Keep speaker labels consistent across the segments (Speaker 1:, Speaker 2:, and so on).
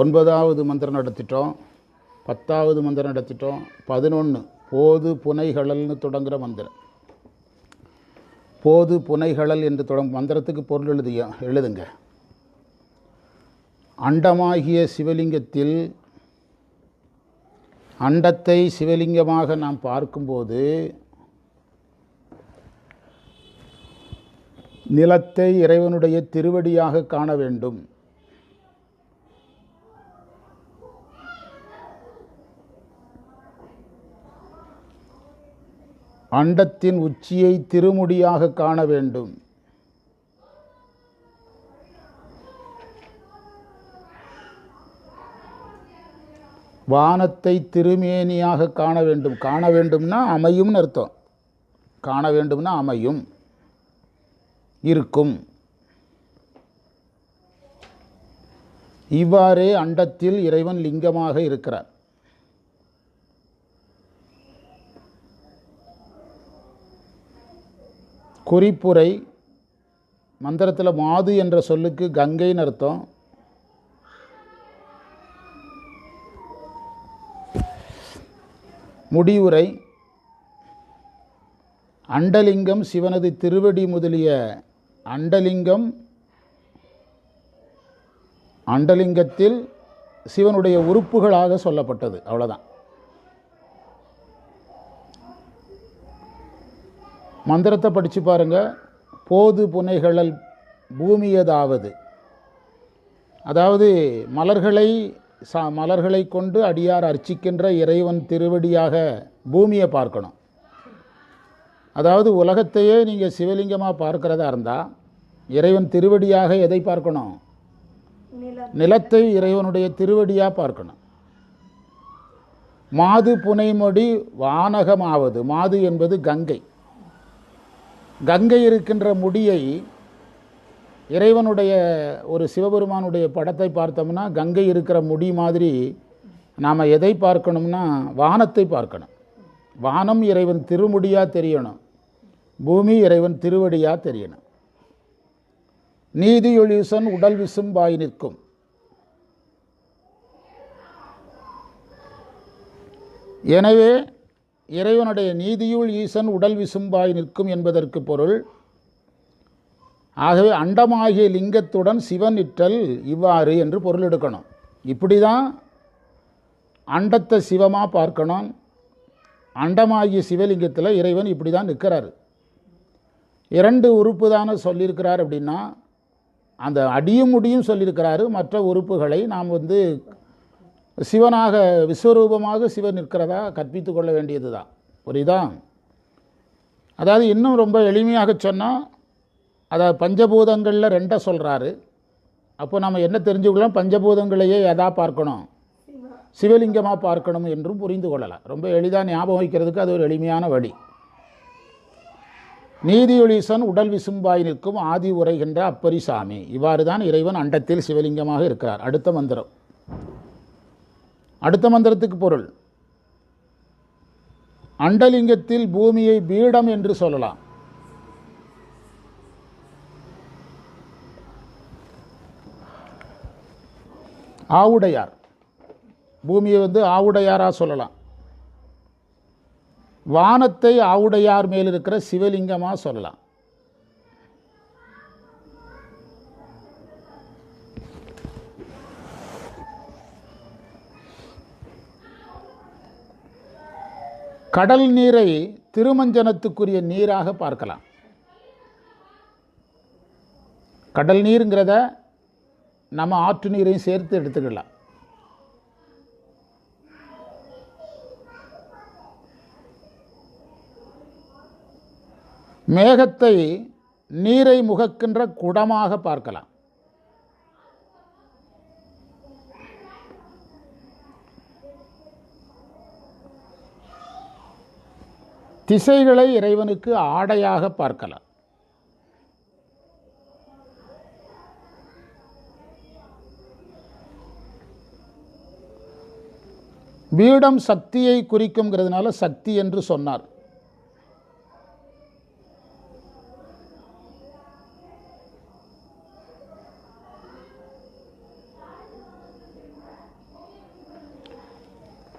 Speaker 1: ஒன்பதாவது மந்திரம் நடத்திட்டோம் பத்தாவது மந்திரம் நடத்திட்டோம் பதினொன்று போது புனைகழல்னு தொடங்குகிற மந்திரம். போது புனைகழல் என்று தொடங்கும் மந்திரத்துக்கு பொருள் எழுதிய எழுதுங்க. அண்டமாகிய சிவலிங்கத்தில் அண்டத்தை சிவலிங்கமாக நாம் பார்க்கும்போது நிலத்தை இறைவனுடைய திருவடியாக காண வேண்டும். அண்டத்தின் உச்சியை திருமுடியாக காண வேண்டும். வானத்தை திருமேனியாக காண வேண்டும். காண வேண்டும்னா அமையும்னு அர்த்தம். காண வேண்டும்னா அமையும். இருக்கும். இவ்வாறே அண்டத்தில் இறைவன் லிங்கமாக இருக்கிறார். குறிப்புரை மந்திரத்தில் மாது என்ற சொல்லுக்கு கங்கைன்னு அர்த்தம். முடிவுரை அண்டலிங்கம் சிவனது திருவடி முதலிய அண்டலிங்கம் அண்டலிங்கத்தில் சிவனுடைய உறுப்புகளாக சொல்லப்பட்டது அவ்வளோதான் மந்திரத்தை படித்து பாருங்க. போது புனைகளல் பூமியதாவது. அதாவது மலர்களை சா மலர்களை கொண்டு அடியார் அர்ச்சிக்கின்ற இறைவன் திருவடியாக பூமியை பார்க்கணும். அதாவது உலகத்தையே நீங்கள் சிவலிங்கமாக பார்க்கிறதா இருந்தால் இறைவன் திருவடியாக எதை பார்க்கணும்? நிலத்தை. இறைவனுடைய திருவடியாக பார்க்கணும். மாது புனைமொழி வானகமாவது. மாது என்பது கங்கை. கங்கை இருக்கின்ற முடியை இறைவனுடைய ஒரு சிவபெருமானுடைய படத்தை பார்த்தோம்னா கங்கை இருக்கிற முடி மாதிரி நாம் எதை பார்க்கணும்னா வானத்தை பார்க்கணும். வானம் இறைவன் திருமுடியாக தெரியணும். பூமி இறைவன் திருவடியாக தெரியணும். நீதியொழிசன் உடல் விசும்பாய் நிற்கும். எனவே இறைவனுடைய நீதியுள் ஈசன் உடல் விசும்பாய் நிற்கும் என்பதற்கு பொருள். ஆகவே அண்டமாகிய லிங்கத்துடன் சிவன் இற்றல் இவ்வாறு என்று பொருள் எடுக்கணும். இப்படி தான் அண்டத்தை சிவமாக பார்க்கணும். அண்டமாகிய சிவலிங்கத்தில் இறைவன் இப்படி தான் நிற்கிறாரு. இரண்டு உறுப்பு தானே சொல்லியிருக்கிறார் அப்படின்னா அந்த அடியும் முடியும் சொல்லியிருக்கிறாரு. மற்ற உறுப்புகளை நாம் வந்து சிவனாக விஸ்வரூபமாக சிவன் நிற்கிறதா கற்பித்து கொள்ள வேண்டியது தான் புரியுதா? அதாவது இன்னும் ரொம்ப எளிமையாக சொன்னால் அதாவது பஞ்சபூதங்களில் ரெண்டை சொல்கிறாரு அப்போ நம்ம என்ன தெரிஞ்சுக்கலாம் பஞ்சபூதங்களையே எதா பார்க்கணும்? சிவலிங்கமாக பார்க்கணும் என்றும் புரிந்து கொள்ளலாம். ரொம்ப எளிதாக ஞாபகம் வைக்கிறதுக்கு அது ஒரு எளிமையான வழி. நீதியொளீசன் உடல் விசும்பாய் நிற்கும் ஆதி உரைகின்ற அப்பரிசாமி. இவ்வாறு தான் இறைவன் அண்டத்தில் சிவலிங்கமாக இருக்கிறார். அடுத்த மந்திரம். அடுத்த மந்திரத்துக்கு பொருள். அண்டலிங்கத்தில் பூமியை பீடம் என்று சொல்லலாம். ஆவுடையார். பூமியை வந்து ஆவுடையாராக சொல்லலாம். வானத்தை ஆவுடையார் மேல் இருக்கிற சிவலிங்கமாக சொல்லலாம். கடல் நீரை திருமஞ்சனத்துக்குரிய நீராக பார்க்கலாம். கடல் நீருங்கிறத நம்ம ஆற்று நீரையும் சேர்த்து எடுத்துக்கலாம். மேகத்தை நீரை முகக்கின்ற குடமாக பார்க்கலாம். திசைகளை இறைவனுக்கு ஆடையாக பார்க்கலாம். பீடம் சக்தியை குறிக்குங்கிறதுனால சக்தி என்று சொன்னார்.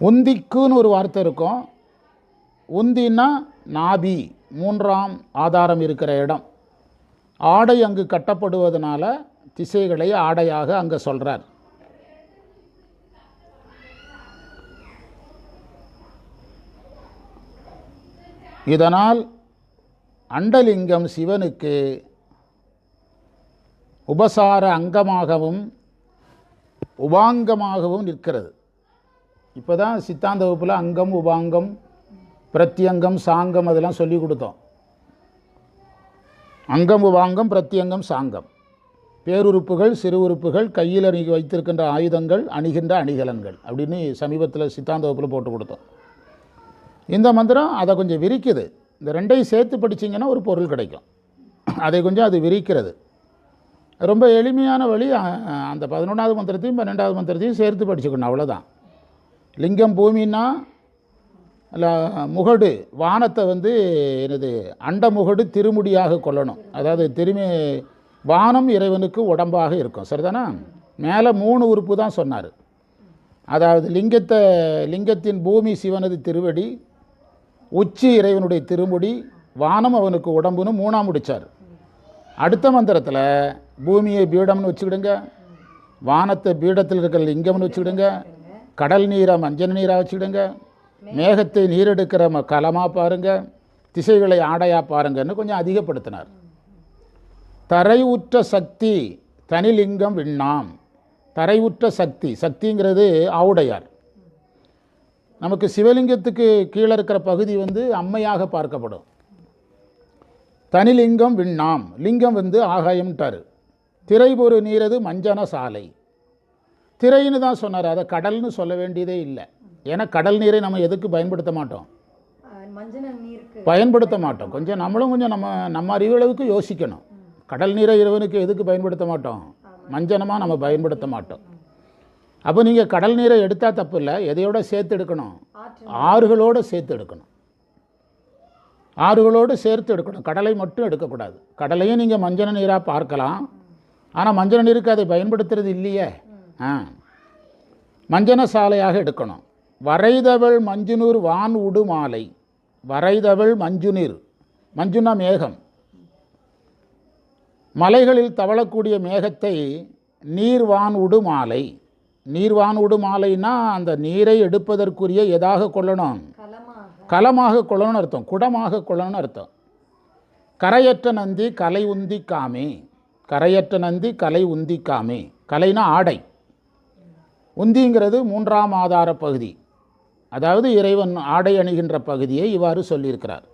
Speaker 1: உந்திக்குன்னு ஒரு வார்த்தை இருக்கும். உந்தின்னா நாபி மூன்றாம் ஆதாரம் இருக்கிற இடம். ஆடை அங்கு கட்டப்படுவதனால திசைகளை ஆடையாக அங்கே சொல்கிறார் இதனால் அண்டலிங்கம் சிவனுக்கு உபசார அங்கமாகவும் உபாங்கமாகவும் நிற்கிறது. இப்போ தான் சித்தாந்த வகுப்பில் அங்கம் உபாங்கம் பிரத்தியங்கம் சாங்கம் அதெல்லாம் சொல்லி கொடுத்தோம். அங்கம் உபாங்கம் பிரத்தியங்கம் சாங்கம். பேருறுப்புகள் சிறு உறுப்புகள் கையில் அணி வைத்திருக்கின்ற ஆயுதங்கள் அணிகின்ற அணிகலன்கள் அப்படின்னு சமீபத்தில் சித்தாந்த வகுப்பில் போட்டு கொடுத்தோம். இந்த மந்திரம் அதை கொஞ்சம் விரிக்குது. இந்த ரெண்டையும் சேர்த்து படிச்சிங்கன்னா ஒரு பொருள் கிடைக்கும். அதை கொஞ்சம் அது விரிக்கிறது. ரொம்ப எளிமையான வழி அந்த பதினொன்றாவது மந்திரத்தையும் பன்னெண்டாவது மந்திரத்தையும் சேர்த்து படிச்சுக்கணும் அவ்வளோதான் லிங்கம் பூமின்னா முகடு வானத்தை வந்து என்னது அண்ட முகடு திருமுடியாக கொள்ளணும். அதாவது திருமி வானம் இறைவனுக்கு உடம்பாக இருக்கும். சரிதானா? மேலே மூணு உறுப்பு தான் சொன்னார். அதாவது லிங்கத்தை லிங்கத்தின் பூமி சிவனது திருவடி உச்சி இறைவனுடைய திருமுடி வானம் அவனுக்கு உடம்புன்னு மூணாம் முடிச்சார். அடுத்த மந்திரத்தில் பூமியை பீடம்னு வச்சுக்கிடுங்க வானத்தை பீடத்தில் இருக்கிற லிங்கம்னு வச்சுக்கிடுங்க கடல் நீரை மஞ்சள் நீராக வச்சுக்கிடுங்க மேகத்தை நீரெடுக்கிற ம களமாக பாருங்கள் திசைகளை ஆடையாக பாருங்கன்னு கொஞ்சம் அதிகப்படுத்தினார். தரைவுற்ற சக்தி தனிலிங்கம் விண்ணாம். தரைவுற்ற சக்தி சக்திங்கிறது ஆவுடையார். நமக்கு சிவலிங்கத்துக்கு கீழே இருக்கிற பகுதி வந்து அம்மையாக பார்க்கப்படும். தனிலிங்கம் விண்ணாம் லிங்கம் வந்து ஆகாயம்ட்டார். திரைபொரு நீரது மஞ்சன சாலை. திரைன்னு தான் சொன்னார் அதை கடல்னு சொல்ல வேண்டியதே இல்லை. ஏன்னா கடல் நீரை நம்ம எதுக்கு பயன்படுத்த மாட்டோம்? பயன்படுத்த மாட்டோம். கொஞ்சம் நம்மளும் கொஞ்சம் நம்ம நம்ம அறிவளவுக்கு யோசிக்கணும். கடல் நீரை இறைவனுக்கு எதுக்கு பயன்படுத்த மாட்டோம்? மஞ்சனமாக நம்ம பயன்படுத்த மாட்டோம். அப்போ நீங்கள் கடல் நீரை எடுத்தால் தப்பு இல்லை. எதையோட சேர்த்து எடுக்கணும்? ஆறுகளோடு சேர்த்து எடுக்கணும். ஆறுகளோடு சேர்த்து எடுக்கணும். கடலை மட்டும் எடுக்கக்கூடாது. கடலையும் நீங்கள் மஞ்சள் நீராக பார்க்கலாம். ஆனால் மஞ்சள் நீருக்கு அதை பயன்படுத்துறது இல்லையே. ஆ. மஞ்சன சாலையாக எடுக்கணும். வரைதவள் மஞ்சுநூர் வான் உடு மாலை. வரைதவள் மஞ்சுநீர். மஞ்சுனா மேகம். மலைகளில் தவழக்கூடிய மேகத்தை நீர்வான் உடு மாலை. நீர்வான் உடு மாலைன்னா அந்த நீரை எடுப்பதற்குரிய எதாக கொள்ளணும்?
Speaker 2: களமாக
Speaker 1: கலமாக கொள்ளணும்னு அர்த்தம். குடமாக கொள்ளணும்னு அர்த்தம். கரையற்ற நந்தி கலை உந்தி காமே. கரையற்ற நந்தி கலை உந்தி காமே. கலைனா ஆடை. உந்திங்கிறது மூன்றாம் ஆதார பகுதி. அதாவது இறைவன் ஆடை அணிகின்ற பகுதியை இவ்வாறு சொல்லியிருக்கிறார்.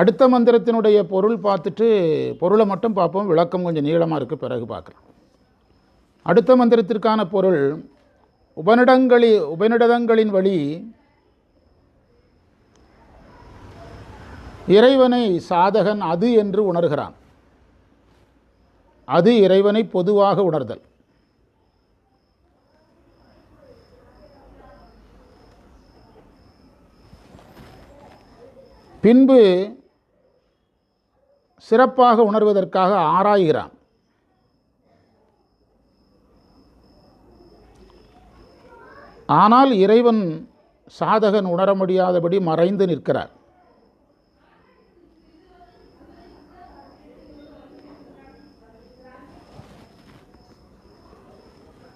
Speaker 1: அடுத்த மந்திரத்தினுடைய பொருள் பார்த்துட்டு பொருளை மட்டும் பார்ப்போம் விளக்கம் கொஞ்சம் நீளமாக இருக்குது பிறகு பார்க்கலாம். அடுத்த மந்திரத்திற்கான பொருள் உபனிடங்களி உபனிடதங்களின் வழி இறைவனை சாதகன் அது என்று உணர்கிறான். அது இறைவனை பொதுவாக உணர்தல். பின்பு சிறப்பாக உணர்வதற்காக ஆராய்கிறான். ஆனால் இறைவன் சாதகன் உணர முடியாதபடி மறைந்து நிற்கிறார்.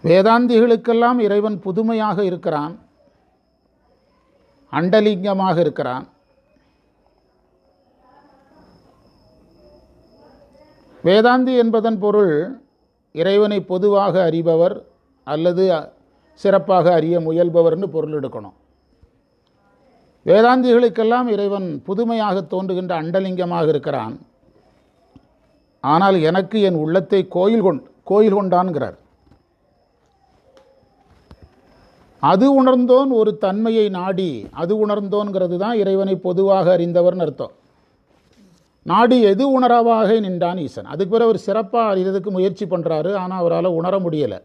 Speaker 1: வேதாந்திகளுக்கெல்லாம் இறைவன் புதுமையாக இருக்கிறான். அண்டலிங்கமாக இருக்கிறான். வேதாந்தி என்பதன் பொருள் இறைவனை பொதுவாக அறிபவர் அல்லது சிறப்பாக அறிய முயல்பவர்னு பொருள் எடுக்கணும். வேதாந்திகளுக்கெல்லாம் இறைவன் புதுமையாக தோன்றுகின்ற அண்டலிங்கமாக இருக்கிறான். ஆனால் எனக்கு என் உள்ளத்தை கோயில் கொண் கோயில் கொண்டான்கிறார். அது உணர்ந்தோன் ஒரு தன்மையை நாடி அது உணர்ந்தோன்கிறது தான் இறைவனை பொதுவாக அறிந்தவர்னு அர்த்தம். நாடி எது உணரவாக நின்றான் ஈசன். அதுக்கு பிறகு அவர் சிறப்பாக அறியறதுக்கு முயற்சி பண்ணுறாரு ஆனால் அவரால் உணர முடியலை.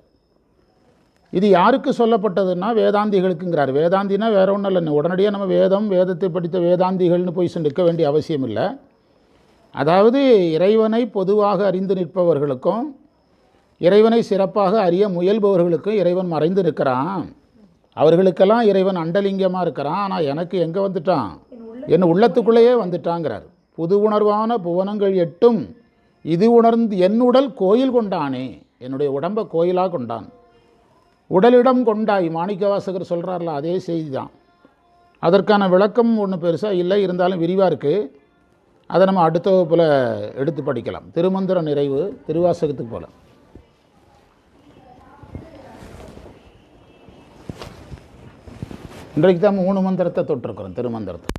Speaker 1: இது யாருக்கு சொல்லப்பட்டதுன்னா வேதாந்திகளுக்குங்கிறார். வேதாந்தினா வேற ஒன்றும் இல்லை உடனடியாக நம்ம வேதம் வேதத்தை படித்த வேதாந்திகள்னு போய் நிற்க வேண்டிய அவசியம் இல்லை. அதாவது இறைவனை பொதுவாக அறிந்து நிற்பவர்களுக்கும் இறைவனை சிறப்பாக அறிய முயல்பவர்களுக்கும் இறைவன் மறைந்து நிற்கிறான். அவர்களுக்கெல்லாம் இறைவன் அண்டலிங்கமாக இருக்கிறான். ஆனால் எனக்கு எங்கே வந்துட்டான்? என் உள்ளத்துக்குள்ளேயே வந்துட்டாங்கிறார். புது உணர்வான புவனங்கள் எட்டும். இது உணர்ந்து என் உடல் கோயில் கொண்டானே. என்னுடைய உடம்பை கோயிலாக கொண்டான். உடலிடம் கொண்டாய் மாணிக்கவாசகர் சொல்கிறார்ல அதே செய்தி தான் அதற்கான விளக்கம் ஒன்று பெருசாக இல்லை இருந்தாலும் விரிவாக இருக்குது அதை நம்ம அடுத்த வகுப்பில் எடுத்து படிக்கலாம். திருமந்திர நிறைவு திருவாசகத்துக்கு போல இன்றைக்கு தான் மூணு மந்திரத்தை தொட்டிருக்கிறோம் திருமந்திரத்தை.